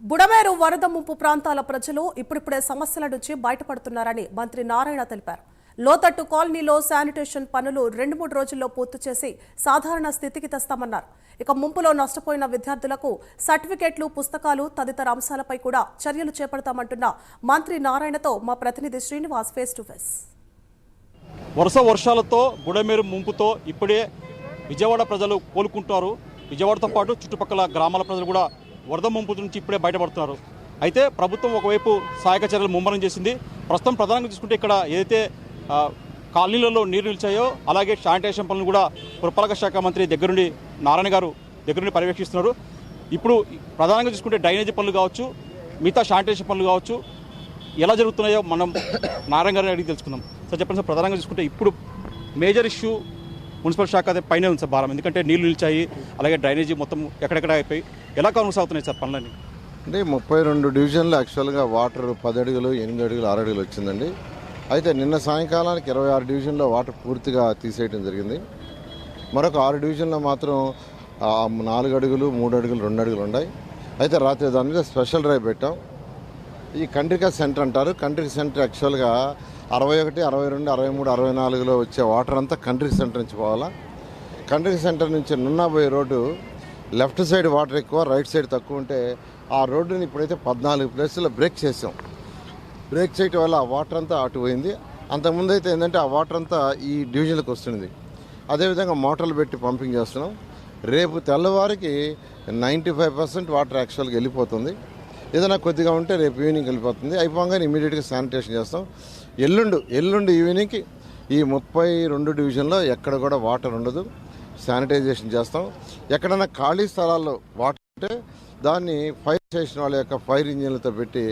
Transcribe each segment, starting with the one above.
బుడమేరు వరద ముంపు ప్రాంతాల ప్రజలు ఇప్పుడిప్పుడే సమస్యల నుంచి బయటపడుతున్నారని మంత్రి నారాయణ తెలిపారు. లోతట్టు కాలనీలో శానిటేషన్ పనులు రెండు మూడు రోజుల్లో పూర్తి చేసి సాధారణ స్థితికి తెస్తామన్నారు. ఇక ముంపులో నష్టపోయిన విద్యార్థులకు సర్టిఫికెట్లు పుస్తకాలు తదితర అంశాలపై కూడా చర్యలు చేపడతామంటున్న మంత్రి నారాయణతో మా ప్రతినిధి శ్రీనివాస్ ఫేస్ టు ఫేస్ వరుస వర్షాలతో బుడమేరు ముంపుతో ఇప్పుడే విజయవాడ ప్రజలు కోలుకుంటారు. విజయవాడతో పాటు చుట్టుపక్కల గ్రామాల ప్రజలు కూడా వరద ముంపు నుంచి ఇప్పుడే బయటపడుతున్నారు. అయితే ప్రభుత్వం ఒకవైపు సహాయక చర్యలు ముమ్మరం చేసింది. ప్రస్తుతం ప్రధానంగా చూసుకుంటే ఇక్కడ ఏదైతే కాలనీలలో నీరు నిలిచాయో అలాగే శానిటేషన్ పనులు కూడా పురపాలక శాఖ మంత్రి దగ్గరుండి నారాయణ గారు దగ్గరుండి పర్యవేక్షిస్తున్నారు. ఇప్పుడు ప్రధానంగా చూసుకుంటే డ్రైనేజీ పనులు కావచ్చు మిగతా శానిటేషన్ పనులు కావచ్చు ఎలా జరుగుతున్నాయో మనం నారాయణ గారిని అడిగి తెలుసుకుందాం. సార్ చెప్పండి సార్ ప్రధానంగా చూసుకుంటే ఇప్పుడు మేజర్ ఇష్యూ మున్సిపల్ శాఖ అదే పైనే ఉంది సార్ భారం. ఎందుకంటే నీళ్ళు నిలిచాయి అలాగే డ్రైనేజీ మొత్తం ఎక్కడెక్కడ అయిపోయి ఎలా కొనసాగుతున్నాయి సార్ పనులన్నీ? అంటే ముప్పై రెండు డివిజన్లు యాక్చువల్గా వాటర్ పది అడుగులు ఎనిమిది అడుగులు ఆరు అడుగులు వచ్చిందండి. అయితే నిన్న సాయంకాలానికి ఇరవై ఆరు డివిజన్లో వాటర్ పూర్తిగా తీసేయడం జరిగింది. మరొక ఆరు డివిజన్లో మాత్రం నాలుగు అడుగులు మూడు అడుగులు రెండు అడుగులు ఉన్నాయి. అయితే రాత్రి దాని మీద స్పెషల్ డ్రైవ్ పెట్టాం. ఈ కంట్రికా సెంటర్ అంటారు. కంట్రీ సెంటర్ యాక్చువల్గా అరవై ఒకటి అరవై రెండు అరవై మూడు అరవై నాలుగులో వచ్చే వాటర్ అంతా కంట్రీ సెంటర్ నుంచి పోవాలా? కంట్రీ సెంటర్ నుంచి నున్నాబోయే రోడ్డు లెఫ్ట్ సైడ్ వాటర్ ఎక్కువ రైట్ సైడ్ తక్కువ ఉంటే ఆ రోడ్డుని ఇప్పుడైతే పద్నాలుగు ప్లేసుల్లో బ్రేక్ చేసాం. బ్రేక్ చేయటం వల్ల ఆ వాటర్ అంతా అటు పోయింది. అంతకుముందు అయితే ఏంటంటే ఆ వాటర్ అంతా ఈ డివిజన్లకు వస్తుంది అదేవిధంగా మోటార్లు పెట్టి పంపింగ్ చేస్తున్నాం. రేపు తెల్లవారికి నైంటీ ఫైవ్ పర్సెంట్ వాటర్ యాక్చువల్గా వెళ్ళిపోతుంది. ఏదైనా కొద్దిగా ఉంటే రేపు ఈవినింగ్ వెళ్ళిపోతుంది. అయిపోగానే ఇమీడియట్గా శానిటేషన్ చేస్తాం. ఎల్లుండు ఎల్లుండి ఈవినింగ్కి ఈ ముప్పై రెండు డివిజన్లో ఎక్కడ కూడా వాటర్ ఉండదు. శానిటైజేషన్ చేస్తాం. ఎక్కడైనా ఖాళీ స్థలాల్లో వాటర్ ఉంటే దాన్ని ఫైర్ స్టేషన్ వాళ్ళ యొక్క ఫైర్ ఇంజిన్లతో పెట్టి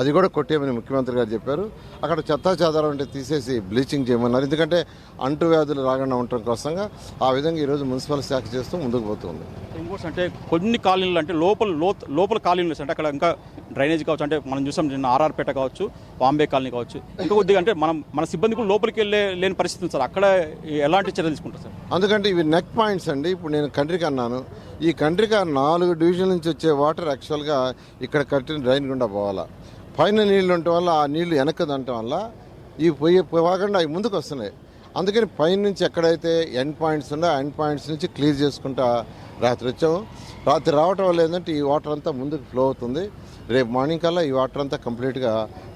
అది కూడా కొట్టేయమని ముఖ్యమంత్రి గారు చెప్పారు. అక్కడ చెత్తా చెదారం ఉంటే తీసేసి బ్లీచింగ్ చేయమన్నారు. ఎందుకంటే అంటు వ్యాధులు రాకుండా ఉండటం కోసంగా ఆ విధంగా ఈరోజు మున్సిపల్ శాఖ చేస్తూ ముందుకు పోతుంది. ఇంకోటి అంటే కొన్ని కాలనీలు అంటే లోపల లోపల కాలనీలు అంటే అక్కడ ఇంకా డ్రైనేజ్ కావచ్చు అంటే మనం చూసాం నిన్న ఆర్ఆర్పేట కావచ్చు బాంబే కాలనీ కావచ్చు. ఇంకా కొద్దిగా అంటే మనం మన సిబ్బంది కూడా లోపలికి వెళ్ళే లేని పరిస్థితి ఉంది సార్. అక్కడ ఎలాంటి చర్యలు తీసుకుంటారు సార్? అందుకంటే ఇవి నెక్ పాయింట్స్ అండి. ఇప్పుడు నేను కంట్రీకి అన్నాను. ఈ కంట్రీకి నాలుగు డివిజన్ నుంచి వచ్చే వాటర్ యాక్చువల్గా ఇక్కడ కట్టిన డ్రైన్ గుండా పోవాలా. పైన నీళ్ళు ఉండటం వల్ల ఆ నీళ్ళు వెనక్కి దంటం వల్ల ఈ పోయే పోకుండా అవి ముందుకు వస్తున్నాయి. అందుకని పైన నుంచి ఎక్కడైతే ఎండ్ పాయింట్స్ ఉన్నాయో ఆ ఎండ్ పాయింట్స్ నుంచి క్లియర్ చేసుకుంటా రాత్రి వచ్చాము. రాత్రి రావటం వల్ల ఏంటంటే ఈ వాటర్ అంతా ముందుకు ఫ్లో అవుతుంది. రేపు మార్నింగ్ కల్లా ఈ వాటర్ అంతా కంప్లీట్గా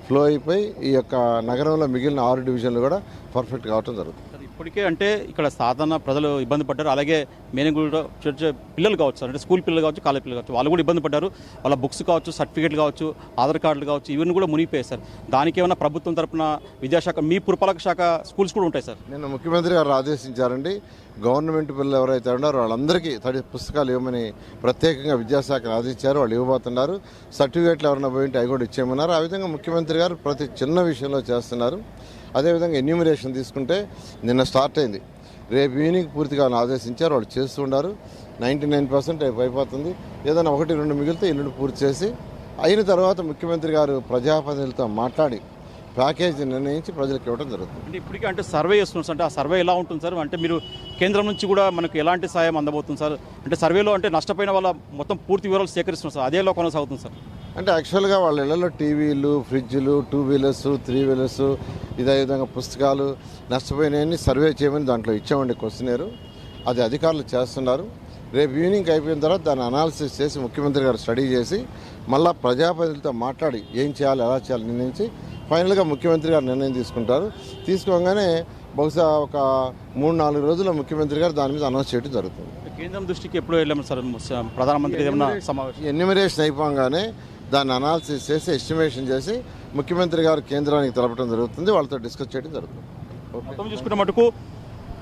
ఫ్లో అయిపోయి ఈ యొక్క నగరంలో మిగిలిన ఆరు డివిజన్లు కూడా పర్ఫెక్ట్ కావటం జరుగుతుంది. ఇప్పటికే అంటే ఇక్కడ సాధారణ ప్రజలు ఇబ్బంది పడ్డారు. అలాగే మెయిన్ కూడా పిల్లలు కావచ్చు అంటే స్కూల్ పిల్లలు కావచ్చు కాలేజ్ పిల్లలు కావచ్చు వాళ్ళు కూడా ఇబ్బంది పడ్డారు. వాళ్ళ బుక్స్ కావచ్చు సర్టిఫికేట్లు కావచ్చు ఆధార్ కార్డులు కావచ్చు ఇవన్నీ కూడా మునిగిపోయాయి సార్. దానికి ఏమైనా ప్రభుత్వం తరపున విద్యాశాఖ మీ పురపాలక శాఖ స్కూల్స్ కూడా ఉంటాయి సార్. నిన్న ముఖ్యమంత్రి గారు ఆదేశించారండి. గవర్నమెంట్ పిల్లలు ఎవరైతే ఉన్నారో వాళ్ళందరికీ తడి పుస్తకాలు ఇవ్వమని ప్రత్యేకంగా విద్యాశాఖను ఆదేశించారు. వాళ్ళు ఇవ్వబోతున్నారు. సర్టిఫికేట్లు ఎవరైనా పోయింటే అవి కూడా ఇచ్చేయమన్నారు. ఆ విధంగా ముఖ్యమంత్రి గారు ప్రతి చిన్న విషయంలో చేస్తున్నారు. అదేవిధంగా ఎన్యూమినేషన్ తీసుకుంటే నిన్న స్టార్ట్ అయింది. రేపు ఈవినింగ్ పూర్తిగా ఆదేశించారు. వాళ్ళు చేస్తూ నైంటీ నైన్ పర్సెంట్ అయిపోతుంది. ఏదైనా ఒకటి రెండు మిగిలితే ఇల్లు పూర్తి చేసి అయిన తర్వాత ముఖ్యమంత్రి గారు ప్రజాప్రతినిధులతో మాట్లాడి ప్యాకేజీ నిర్ణయించి ప్రజలకు ఇవ్వడం జరుగుతుంది. అంటే ఇప్పటికే అంటే సర్వే చేస్తున్నాం సార్. అంటే ఆ సర్వే ఎలా ఉంటుంది సార్? అంటే మీరు కేంద్రం నుంచి కూడా మనకు ఎలాంటి సాయం అందబోతుంది సార్? అంటే సర్వేలో అంటే నష్టపోయిన వాళ్ళ మొత్తం పూర్తి వివరాలు సేకరిస్తున్నారు సార్. అదేలా కొనసాగుతుంది సార్? అంటే యాక్చువల్గా వాళ్ళ ఇళ్ళలో టీవీలు ఫ్రిడ్జ్లు టూ వీలర్స్ త్రీ వీలర్స్ ఇదే విధంగా పుస్తకాలు నష్టపోయినాయని సర్వే చేయమని దాంట్లో ఇచ్చామండి క్వశ్చనేరు అది అధికారులు చేస్తున్నారు. రేపు ఈవినింగ్ అయిపోయిన తర్వాత దాన్ని అనాలిసిస్ చేసి ముఖ్యమంత్రి గారు స్టడీ చేసి మళ్ళా ప్రజాప్రతినిధులతో మాట్లాడి ఏం చేయాలి ఎలా చేయాలి నిర్ణయించి ఫైనల్గా ముఖ్యమంత్రి గారు నిర్ణయం తీసుకుంటారు. తీసుకోగానే బహుశా ఒక మూడు నాలుగు రోజుల్లో ముఖ్యమంత్రి గారు దాని మీద అనౌన్స్ చేయడం జరుగుతుంది. కేంద్రం దృష్టికి ఎప్పుడు వెళ్ళాము సార్? ప్రధానమంత్రి ఏమైనా సమావేశం? ఎన్యూమరేషన్ అయిపోగానే దాన్ని అనాలిసిస్ చేసి ఎస్టిమేషన్ చేసి ముఖ్యమంత్రి గారు కేంద్రానికి తెలపడం జరుగుతుంది. వాళ్ళతో డిస్కస్ చేయడం జరుగుతుంది. మొత్తం చూసుకున్న మటుకు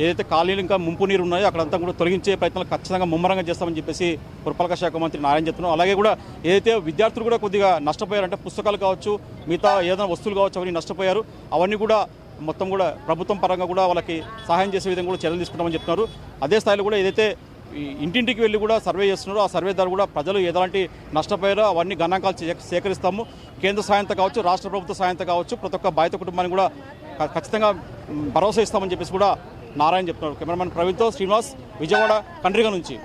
ఏదైతే ఖాళీలు ఇంకా ముంపు నీరు ఉన్నాయో అక్కడంతా కూడా తొలగించే ప్రయత్నాలు ఖచ్చితంగా ముమ్మరంగా చేస్తామని చెప్పేసి పురపాలక శాఖ మంత్రి నారాయణ చెప్తున్నాం అలాగే కూడా ఏదైతే విద్యార్థులు కూడా కొద్దిగా నష్టపోయారంటే పుస్తకాలు కావచ్చు మిగతా ఏదైనా వస్తువులు కావచ్చు అవన్నీ నష్టపోయారు. అవన్నీ కూడా మొత్తం కూడా ప్రభుత్వం పరంగా కూడా వాళ్ళకి సహాయం చేసే విధంగా కూడా చర్యలు తీసుకుంటామని చెప్తున్నారు. అదే స్థాయిలో కూడా ఏదైతే ఇంటింటికి వెళ్ళి కూడా సర్వే చేస్తున్నారు. ఆ సర్వే ద్వారా కూడా ప్రజలు ఎలాంటి నష్టపోయారో అవన్నీ గణాంకాలు సేకరిస్తాము. కేంద్ర సాయంతో కావచ్చు రాష్ట్ర ప్రభుత్వ సాయంతో కావచ్చు ప్రతి ఒక్క బాధిత కుటుంబానికి కూడా ఖచ్చితంగా భరోసా ఇస్తామని చెప్పేసి కూడా నారాయణ చెప్తున్నారు. కెమెరామెన్ ప్రవీణ్తో శ్రీనివాస్ విజయవాడ కండ్రిగ నుంచి.